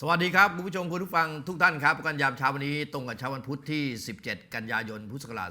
สวัสดีครับคุณผู้ชมคุณผู้ฟังทุกท่านครับกันยามเช้าวันนี้ตรงกับเช้าวันพุธที่ 17 กันยายนพุทธศักราช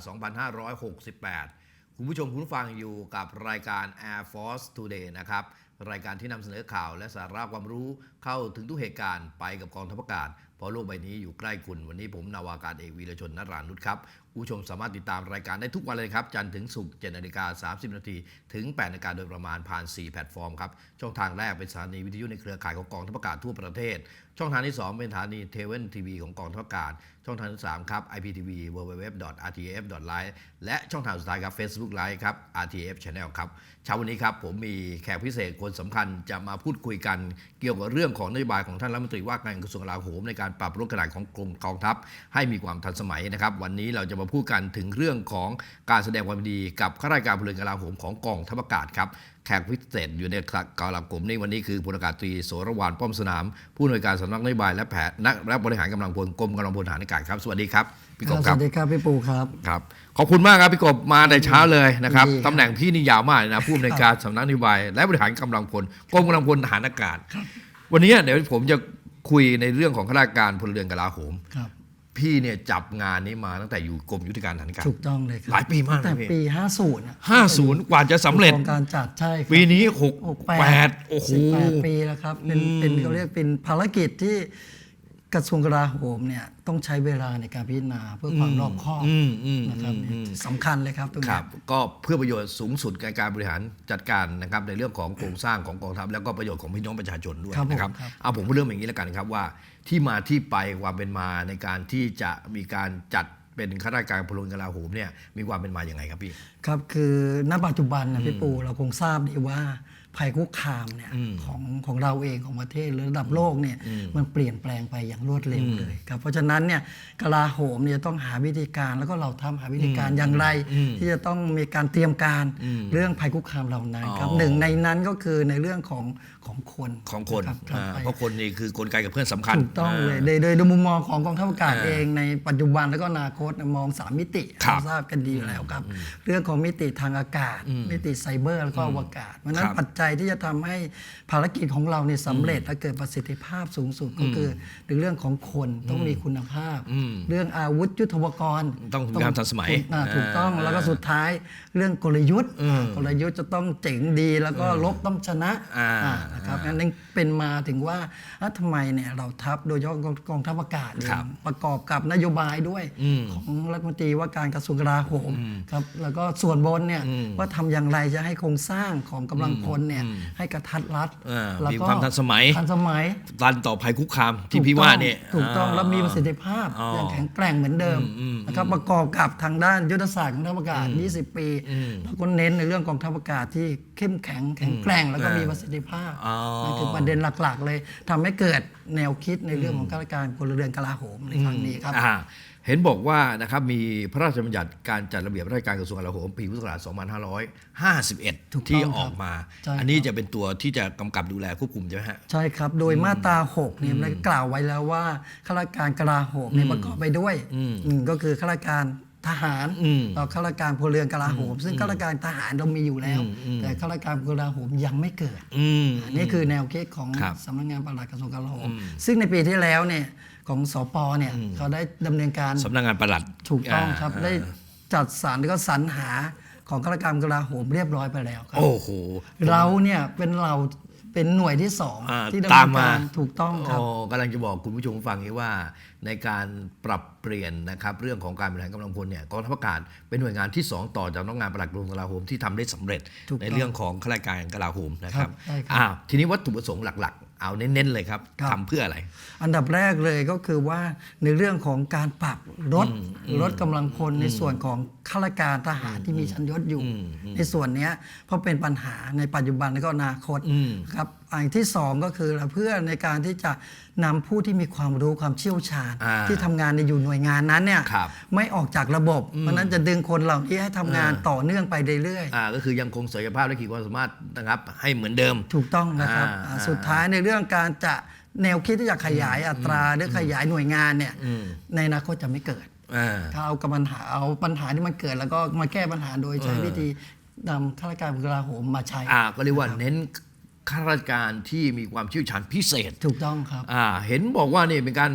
2568 คุณผู้ชมคุณผู้ฟังอยู่กับรายการ Air Force Today นะครับรายการที่นำเสนอข่าวและสาระความรู้เข้าถึงทุกเหตุการณ์ไปกับกองทัพอากาศ ราะโลกใบนี้อยู่ใกล้คุณ วันนี้ผมนาวากาศเอกวีรชนนรานุชครับผู้ชมสามารถติดตามรายการได้ทุกวันเลยครับ จันทร์ถึงศุกร์7นาฬิกา30 นาที ถึง 8 นาฬิกาโดยประมาณผ่าน 4 แพลตฟอร์มครับ ช่องทางแรกเป็นสถานีวิทยุในเครือข่ายของกองทัพอากาศทั่วประเทศ ช่องทางที่ 2 เป็นสถานีเทเวนทีวีของกองทัพอากาศ ช่องทางที่ 3 ครับ IPTV www.rtf.live และช่องทางสุดท้ายครับ Facebook Live ครับ RTF Channel ครับเช้าวันนี้ครับผมมีแขกพิเศษคนสำคัญจะมาพูดคุยกัน เกี่ยวกับเรื่องของนโยบายของท่านรัฐมนตรีว่าการกระทรวงกลาโหมในการปรับลดขนาดของกรมกองทัพ ให้มีความทันสมัยนะครับ วันนี้เราจะมาพูดกันถึงเรื่องของการแสดงความยินดีกับข้าราชการพลเรือนกลาโหมของกองทัพอากาศครับแขกพิเศษอยู่ในกาลากรมในวันนี้คือพลอากาศตรีโสรวานป้อมสนาม ผู้อำนวยการสำนักนโยบายและแผนนักและบริหารกำลังพลกรมกำลังพลทหารอากาศครับสวัสดีครับพี่กบสครับวัสดีครับพี่ปูครับครับ ขอบคุณมากครับพี่กบมาแต่เช้าเลยนะครับดีครับตำแหน่งพี่นี่ยาวมากเลยนะผู้อำนวยการสำนักนโยบายและบริหารกำลังพลกรมกำลังพลทหารอากาศ วันนี้เดี๋ยวผมจะ คุยในเรื่องของข้าราชการพลเรือนกลาโหมครับ พี่เนี่ยจับงานนี้มาตั้งแต่อยู่กรมยุทธการทหารอากาศถูกต้องเลยครับหลายปีมากนะแต่พี่ปี 50นะห้าศูนย์กว่าจะสำเร็จ โครงการจัดใช่ครับปีนี้หกหกแปดโอ้โห สิบแปดปีแล้วครับเป็นอืมเป็นเขาเรียกเป็นภารกิจที่ กระทรวงกลาโหมเนี่ยต้องใช้เวลาในการพิจารณาเพื่อความรอบคอบอืมอืมนะครับอืมอืมสำคัญเลยครับตรงคนี้รับก็เพื่อประโยชน์สูงสุดในการบริหารจัดการนะครับในเรื่องของโครงสร้างของกองทัพแล้วก็ประโยชน์ของพี่น้องประชาชนด้วยครับผมนะครับครับเอาผมพูดเรื่องอย่างนี้แล้วกันครับว่า ที่มาที่ไปความเป็นมาในการที่จะมีการจัดเป็นข้าราชการพลเรือนกลาโหมเนี่ยมีความเป็นมาอย่างไงครับพี่ครับคือณปัจจุบันนะพี่ปูเราคงทราบดีว่า ภัยคุกคามเนี่ยอืมของของเราเองของประเทศหรือระดับโลกเนี่ยอืมมันเปลี่ยนแปลงไปอย่างรวดเร็วอืมเลยครับเพราะฉะนั้นเนี่ยกลาโหมเนี่ยต้องหาวิธีการแล้วก็เราทำหาวิธีการอย่างไรอืมที่จะต้องมีการเตรียมการอืมเรื่องภัยคุกคามเหล่านั้นครับอ๋อหนึ่งในนั้นก็คือในเรื่องของของคนของคนรับครับอ่าไปเพราะคนนี่คือกลไกกับเพื่อนสำคัญถูกต้องเลยาโดยโดยโดยมุมมองของกองทัพอากาศอ่าเองในปัจจุบันแล้วก็อนาคตมองสามมิติครับเราทราบกันดีอยู่แล้วครับ เรื่องของมิติทางอากาศอืมมิติไซเบอร์แล้วก็อวกาศเพราะฉะนั้คนรับปัจจัยที่จะทำให้ภารกิจของเราเนี่ยสำเร็จและเกิดประสิทธิภาพสูงสุดก็คือในเรื่องของคนต้องมีคุณภาพอืมเรื่องอาวุธยุทโธปกรณ์ ต้องมีความทันสมัยอ่าถูกต้องอ่าแล้วก็สุดท้ายเรื่องกลยุทธ์อืมกลยุทธ์จะต้องเจ๋งดีแล้วก็ลบต้องชนะอ่าอ่านะครับนั่นเป็นมาถึงว่าอะทำไมเนี่ยเราทัพโดยเฉพาะกองทัพอากาศเองครับประกอบกับนโยบายด้วยอืมของรัฐมนตรีว่าการกระทรวงกลาโหมครับแล้วก็ส่วนบนเนี่ยอืมว่าทำอย่างไรจะให้โครงสร้างของกำลังพลเนี่ยอืมให้กระทัดรัดอ่าแล้วมีก็ความทันสมัยทันสมัยรันต่อภัยคุกคามที่ถูกพี่ต้องว่าเนี่ยถูกต้องาแล้วมีประสิทธิภาพอ๋ออย่างแข็งแกร่งเหมือนเดิมอืมอืมนะครับประกอบกับทางด้านยุทธศาสตร์ของทัพอากาศ 20 ปีอืมแล้วก็เน้นในเรื่องของทัพอากาศที่เข้มแข็งแข็งแกร่งแล้วก็อ่ามีมีประสิทธิภาพอ๋อนั่นคือประเด็นหลักๆ เลยทำให้เกิดแนวคิดในเรื่องของข้าราชการพลเรือนกลาโหมในครั้งนี้ครับอ่า เห็นบอกว่านะครับมีพระราชบัญญัติการจัดระเบียบราชการกระทรวงกลาโหมปีพุทธศักราชถูกต้อง2551 ที่ออกมาใช่ครับอันนี้จะเป็นตัวที่จะกำกับดูแลควบคุมใช่ไหมฮะ ใช่ครับ โดยมาตรา6เนี่ยได้กล่าวไว้แล้วว่าข้าราชการกลาโหมเนี่ยประกอบไปด้วยอืมหนึ่งก็คือข้าราชการทหารอืมต่อข้าราชการพลเรือนกลาโหม ซึ่งข้าราชการทหารเรามีอยู่แล้วอืมอืมแต่ข้าราชการกลาโหมยังไม่เกิดอืมอันนี้คือแนวคิดของครับสำนักงานปลัดกระทรวงกลาโหมอืมซึ่งในปีที่แล้วเนี่ย ของสปเนี่ยเขาได้ดำเนินการสำนักงานปลัดถูกต้องครับาได้จัดสรรแล้วก็สรรหาของข้าราชการกลาโหมเรียบร้อยไปแล้วครับโอ้โหเราเนี่ยเป็นเราเป็นหน่วยที่สองอ่าที่ดำเนิตามนมาการถูกต้องครับโอ้กำลังจะบอกคุณผู้ชมฟังนี้ว่า ในการปรับเปลี่ยนนะครับเรื่องของการบริหารกำลังพลเนี่ยกองทัพอากาศเป็นหน่วยงานที่ 2 ต่อจากสำนักงานปลัดกระทรวงกลาโหมที่ทำได้สำเร็จถูกต้องในเรื่องของข้าราชการกลาโหมนะครับครับใช่ครับอ้าวทีนี้วัตถุประสงค์หลักๆ เอาเน้นๆเลยครับครับทำเพื่ออะไร อันดับแรกเลยก็คือว่าในเรื่องของการปรับลดลดกำลังพลในส่วนของ ข้าราชการทหารที่มีชั้นยศอยู่อืมอืมในส่วนเนี้ยเพราะเป็นปัญหาในปัจจุบันและก็อนาคตอืมครับอันที่สองก็คือเพื่อในการที่จะนำผู้ที่มีความรู้ความเชี่ยวชาญอ่าที่ทำงานในอยู่หน่วยงานนั้นเนี่ยครับไม่ออกจากระบบ เพราะฉะนั้นจะดึงคนเหล่านี้ให้ทำงานต่อเนื่องไปเรื่อยๆอ่าก็คือยังคงศักยภาพและขีดความสามารถนะครับให้เหมือนเดิม ถูกต้องนะครับอ่าอ่าสุดท้ายในเรื่องการจะแนวคิดที่จะขยายอัตราหรือขยายหน่วยงานเนี่ยอืมในอนาคตจะไม่เกิดอ่า ถ้าเอากับปัญหาเอาปัญหาที่มันเกิดแล้วก็มาแก้ปัญหาโดยใช้เออวิธีนำข้าราชการกลาโหมมาใช้อ่าก็เรียกว่าเน้นข้าราชการที่มีความเชี่ยวชาญพิเศษ ถูกต้องครับอ่าเห็นบอกว่านี่เป็นการ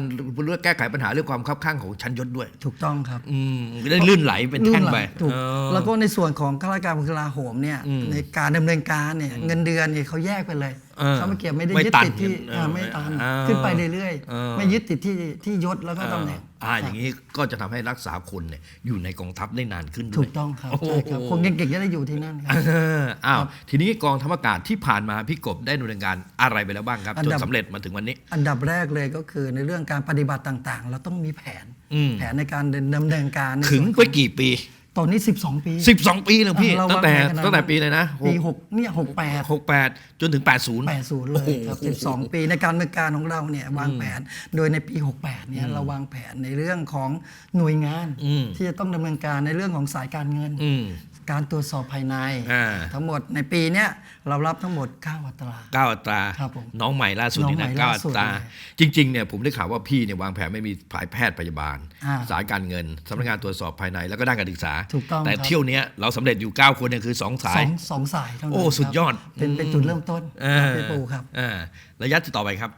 เรื่องแก้ไขปัญหาเรื่องความคับข้างของชั้นยศด้วย ถูกต้องครับอืมได้ลื่นไหลเป็นแท่งไปรุ่นหลัถูกเออแล้วก็ในส่วนของข้าราชการกลาโหมเนี่ยอืมในการดำเนินการเนี่ยเงินเดือนเนี่ยเขาแยกไปเลย เออเขาไม่เกี่ยวไม่ได้ไม่ยึดตันติดที่เอออ่าไม่ตันเออขึ้นไปเรื่อยเออๆไม่ยึดติดที่ที่ยศแล้วก็ตำแหน่งอ่าอย่างนี้ก็จะทำให้รักษาคนเนี่ยอยู่ในกองทัพได้นานขึ้นด้วยถูกต้องครับโอ้โหใช่ครับคนเก่งๆจะได้อยู่ที่นั่นครับเอออ้าวทีนี้กองทัพอากาศที่ผ่านมาพี่กบได้ดำเนินการอะไรไปแล้วบ้างครับอันจนดับสำเร็จมาถึงวันนี้ อันดับแรกเลยก็คือในเรื่องการปฏิบัติต่างๆ เราต้องมีแผนอืมแผนในการดำเนินการในถึงส่วนไปกี่ปี ตอนนี้ 12 ปี12 ปีแล้วพี่ เออเราตั้งแต่วางแผนกันนะตั้งแต่ปีเลยนะปี6เนี่ย68หกแปดจนถึง 80 80 เลยครับ 12 ปีในการดำเนินการของเราเนี่ยวางแผน โดยในปี 68 เนี่ยเราวางแผนในเรื่องของหน่วยงาน อืมที่จะต้องดำเนินการในเรื่องของสายการเงิน อืม การตรวจสอบภายใน อ่า ทั้งหมดในปีเนี้ยเรารับทั้งหมด 9 อัตรา เก้าอัตรา ครับผมน้องใหม่ล่าสุดนี่น้องนะใหม่เก้าล่าอัสุดตราเลยจริงๆเนี่ยผมได้ข่าวว่าพี่เนี่ยวางแผนไม่มีฝ่ายแพทย์พยาบาล อ่าสายการเงินสำนักงานตรวจสอบภายในแล้วก็ด้านการศึกษา ถูกต้องแต่ครับ เที่ยวเนี้ยเราสำเร็จอยู่ 9 คนเนี่ยคือ 2 สาสอยงสองสายเท่านั้นโอ้ครับสุดยอดเป็นเป็นจุดเริ่มต้นอ่าครับพี่ปูครับ อ่าระยะที่ต่อไปครับ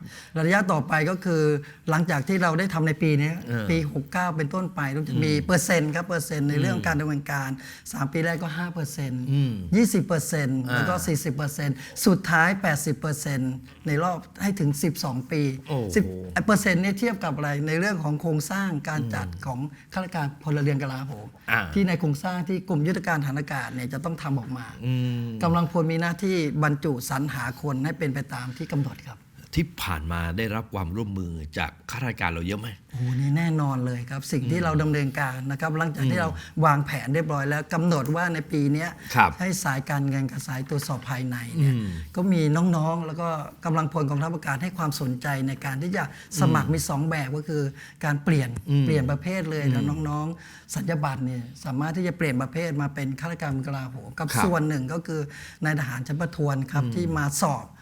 ระยะต่อไปก็คือหลังจากที่เราได้ทำในปีนี้เออปี 69 เป็นต้นไปเราจะมีเปอร์เซ็นต์ครับเปอร์เซ็นต์ในเรื่องการดำเนินการ 3 ปีแรกก็5เปอร์เซ็นต์อืม20เปอร์เซ็นต์แล้วก็40เปอร์เซ็นต์สุดท้าย 80เปอร์เซ็นต์ในรอบให้ถึง 12 ปีโอ้โห10เปอร์เซ็นต์เนี่ยเทียบกับอะไรในเรื่องของโครงสร้างการจัดของข้าราชการพลเรือนกลาโหมอ่าที่ในโครงสร้างที่กรมยุทธการฐานอากาศเนี่ยจะต้องทำออกมาอืมกำลังพลมีหน้าที่บรรจุสรรหาคนให้เป็นไปตามที่กำหนดครับ ที่ผ่านมาได้รับความร่วมมือจากข้าราชการเราเยอะไหมโอ้โหนี่แน่นอนเลยครับ สิ่งที่เราดำเนินการนะครับหลังจากที่เราวางแผนเรียบร้อยแล้วกำหนดว่าในปีเนี้ยครับให้สายการเงินกับสายตรวจสอบภายในเนี่ยก็มีน้องๆ แล้วก็กำลังพลกองทัพอากาศให้ความสนใจในการที่จะสมัครมี 2 แบบก็คือการเปลี่ยนเปลี่ยนประเภทเลยแล้วน้องๆ สัญญาบัตรเนี่ยสามารถที่จะเปลี่ยนประเภทมาเป็นข้าราชการกลาโหมกับครับส่วนหนึ่งก็คือนายทหารชั้นประทวนครับที่มาสอบ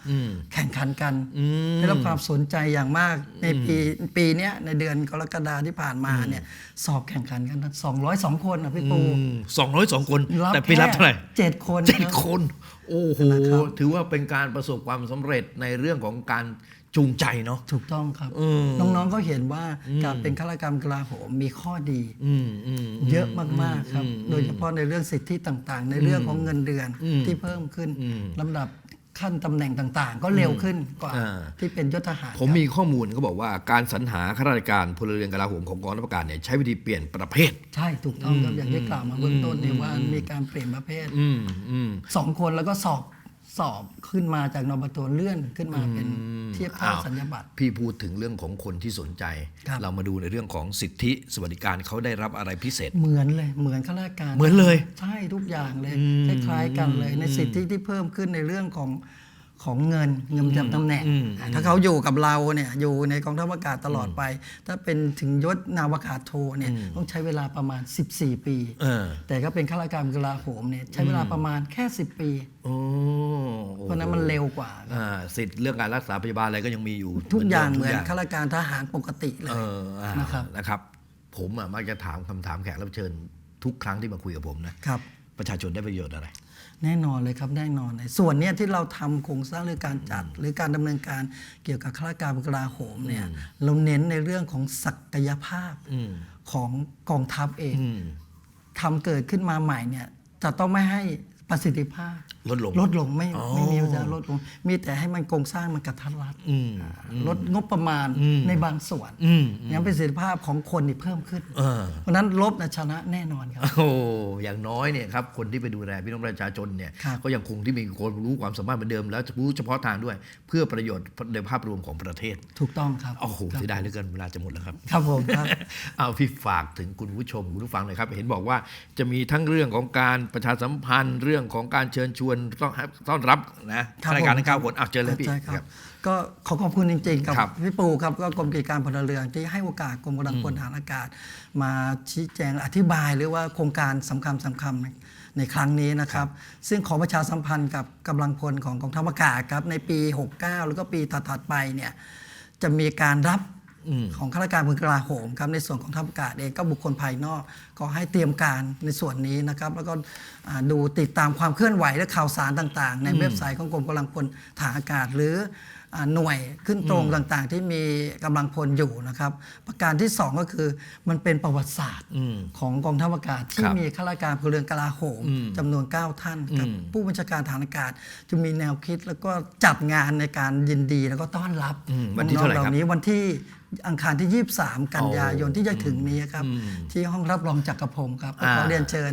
อืมแข่งขันกันอืมได้รับความสนใจอย่างมากในปีปีเนี้ยในเดือนกรกฎาที่ผ่านมาเนี่ยสอบแข่งขันกันสองร้อยสองคนนะพี่ปูสองร้อยสองคนรับแต่ปีรับเท่าไหร่เจ็ดคนเจ็ดรับคน โอ้โหนะครับถือว่าเป็นการประสบความสำเร็จในเรื่องของการจูงใจเนาะถูกต้องครับอืมน้องๆก็เห็นว่าการเป็นข้าราชการกลาโหมมีข้อดีอืมอืมเยอะมากๆครับ โดยเฉพาะในเรื่องสิทธิต่างๆ ในเรื่องของเงินเดือนอืมที่เพิ่มขึ้นอืมลำดับ ขั้นตำแหน่งต่างๆ ก็เร็วขึ้นกว่าอ่า ที่เป็นยศทหารผมครับมีข้อมูลเขาบอกว่าการสรรหาข้าราชการพลเรือนกลาโหมของกองทัพอากาศเนี่ยใช้วิธีเปลี่ยนประเภท ใช่ถูกต้องครับอย่างที่กล่าวมาเบื้องต้นเนี่ยว่ามีการเปลี่ยนประเภทอืมอืม สองคนแล้วก็สอบ สอบขึ้นมาจากนบตัวเลื่อนขึ้นมาเป็นเทียบเท่าอ้าวสัญญาบัตร พี่พูดถึงเรื่องของคนที่สนใจ ครับ เรามาดูในเรื่องของสิทธิสวัสดิการเขาได้รับอะไรพิเศษ เหมือนเลยเหมือนข้าราชการ เหมือนเลย ใช่ทุกอย่างเลยอืมคล้ายๆกันเลยในสิทธิที่เพิ่มขึ้นในเรื่องของ ของเงินเงินประจำตำแหน่งอืมอ่าถ้าเขาอยู่กับเราเนี่ยอยู่ในกองทัพอากาศตลอดไป ถ้าเป็นถึงยศนาวากาศโทเนี่ยต้องใช้เวลาประมาณ 14 ปีเออแต่ก็เป็นข้าราชการกลาโหมเนี่ยใช้เวลาประมาณแค่ 10 ปีโอ้เพราะฉะนั้นมันเร็วกว่าอ่าสิทธิ์เรื่องการรักษาพยาบาลอะไรก็ยังมีอยู่ทุกอย่างเหดิมือนทุกข้าราชการทหารปกติเลเอยออ่านะครับนะครับ ผมอะมักจะถามคำถามแขกรับเชิญทุกครั้งที่มาคุยกับผมนะครับประชาชนได้ประโยชน์อะไร แน่นอนเลยครับแน่นอนเลยส่วนเนี้ยที่เราทำโครงสร้างหรือการจัด หรือการดำเนินการเกี่ยวกับข้าราชการกลาโหมเนี่ยเราเน้นในเรื่องของศักยภาพอืมของกองทัพเองอืมทำเกิดขึ้นมาใหม่เนี่ยจะต้องไม่ให้ประสิทธิภาพ ลดลง ลดลงไม่อ๋อไม่มีจะลดลง มีแต่ให้มันโครงสร้างมันกระทัดรัดอืมลดงบประมาณอืมในบางส่วนอืมยังประสิทธิภาพของคนนี่เพิ่มขึ้นเออเพราะฉะนั้นลบนะชนะแน่นอนครับโอ้อย่างน้อยเนี่ยครับคนที่ไปดูแลพี่น้องประชาชนเนี่ยครับก็ยังคงที่มีความรู้ความสามารถเหมือนเดิม แล้วจะรู้เฉพาะทางด้วย เพื่อประโยชน์ในภาพรวมของประเทศ ถูกต้องครับโอ้โหเสียดายเหลือเกินเวลาจะหมดแล้วครับ ครับผมครับเอาพี่ฝากถึงคุณผู้ชมคุณผู้ฟังหน่อยครับ เห็นบอกว่าจะมีทั้งเรื่องของการประชาสัมพันธ์เรื่องของการเชิญชวนต้องต้อนรับนะครับรายการผมทั้งเก้าคนอะเจอเลยพี่ใช่คครัรับบก็ขอขอบคุณจริงๆกับครับพี่ปูครับก็กรมกิจการพลเรือนที่ให้โอกาสกรมกำลังพลฐานอากาศ มาชี้แจงอธิบายหรือว่าโครงการสำคัญสำคัญในครั้งนี้นะครับ ซึ่งขอประชาสัมพันธ์กับกำลังพลของกองทัพอากาศครับในปี 69 แล้วก็ปีถัดๆไปเนี่ยจะมีการรับอืม ของข้าราชการพลกลาโหมครับในส่วนของทัพอากาศเองก็บุคคลภายนอก ก็ให้เตรียมการในส่วนนี้นะครับแล้วก็อ่าดูติดตามความเคลื่อนไหวและข่าวสารต่างๆ ในเว็บไซต์ของกรมกำลังพลฐานอากาศหรืออ่าหน่วยขึ้นตรงต่างๆ ที่มีกำลังพลอยู่นะครับ ประการที่ 2 ก็คือมันเป็นประวัติศาสตร์อืมของกองทัพอากาศที่ครับมีข้าราชการพลเรือนกลาโหมอืมจำนวน 9 ท่านกับอืมผู้บัญชาการฐานอากาศจะมีแนวคิดแล้วก็จัดงานในการยินดีแล้วก็ต้อนรับอืมวันที่น้องเท่าไหร่ๆเหครับล่านี้วันที่ อังคารที่ 23 กันยายนที่จะถึงนี้ครับอืมที่ห้องรับรองจักรพงศ์ครับก็อ่าขอเรียนเชิญ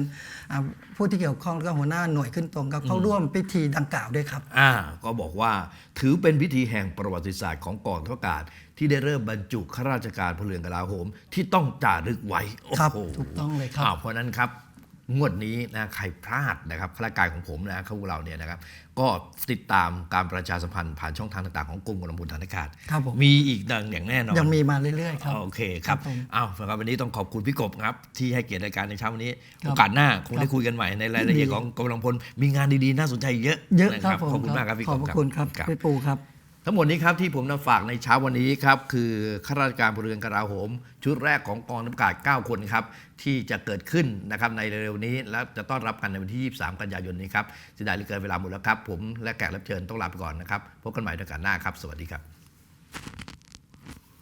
อ่าผู้ที่เกี่ยวข้องแล้วก็หัวหน้าหน่วยขึ้นตรงครับเข้าร่วมพิธีดังกล่าวด้วยครับ อ่า ก็บอกว่าถือเป็นพิธีแห่งประวัติศาสตร์ของกองทัพอากาศ ที่ได้เริ่มบรรจุข้าราชการพลเรือนกลาโหม ที่ต้องจารึกไว้โอ้ครับโหถูกต้องเลยครับาวเพราะฉะนั้นครับ งวดนี้นะใครพลาดนะครับข้าราชการของผมนะพวกเราเนี่ยนะครับก็ติดตามการประชาสัมพันธ์ผ่านช่องทางต่างๆของกรมกำลังพลฐานอากาศครับผมมีอีกดังอย่างแน่นอนยังมีมาเรื่อยๆครับโอเคครับครับผมอ้าวสำหรับวันนี้ต้องขอบคุณพี่กบครับ ที่ให้เกียรติรายการในเช้าวันนี้ครับโอกาสหน้าคงครัได้บคุยกันใหม่ในรายละเอียดดีของกำลังพลมีงานดีๆน่าสนใจเยอะเยอะนะครับผมขอบคุณมากครับพี่ขกอบบพระคุณครับครับพี่ปูครับ ทั้งหมดนี้ครับที่ผมนำฝากในเช้าวันนี้ครับคือข้าราชการพลเรือนกลาโหม ชุดแรกของกองทัพอากาศ 9 คนครับที่จะเกิดขึ้นนะครับในเร็วๆนี้ และจะต้อนรับกันในวันที่ 23 กันยายนนี้ครับเสียดายเหลือเกินเวลาหมดแล้วครับ ผมและแขกรับเชิญต้องลาไปก่อนนะครับพบกันใหม่ในโอกาสหน้าครับ สวัสดีครับ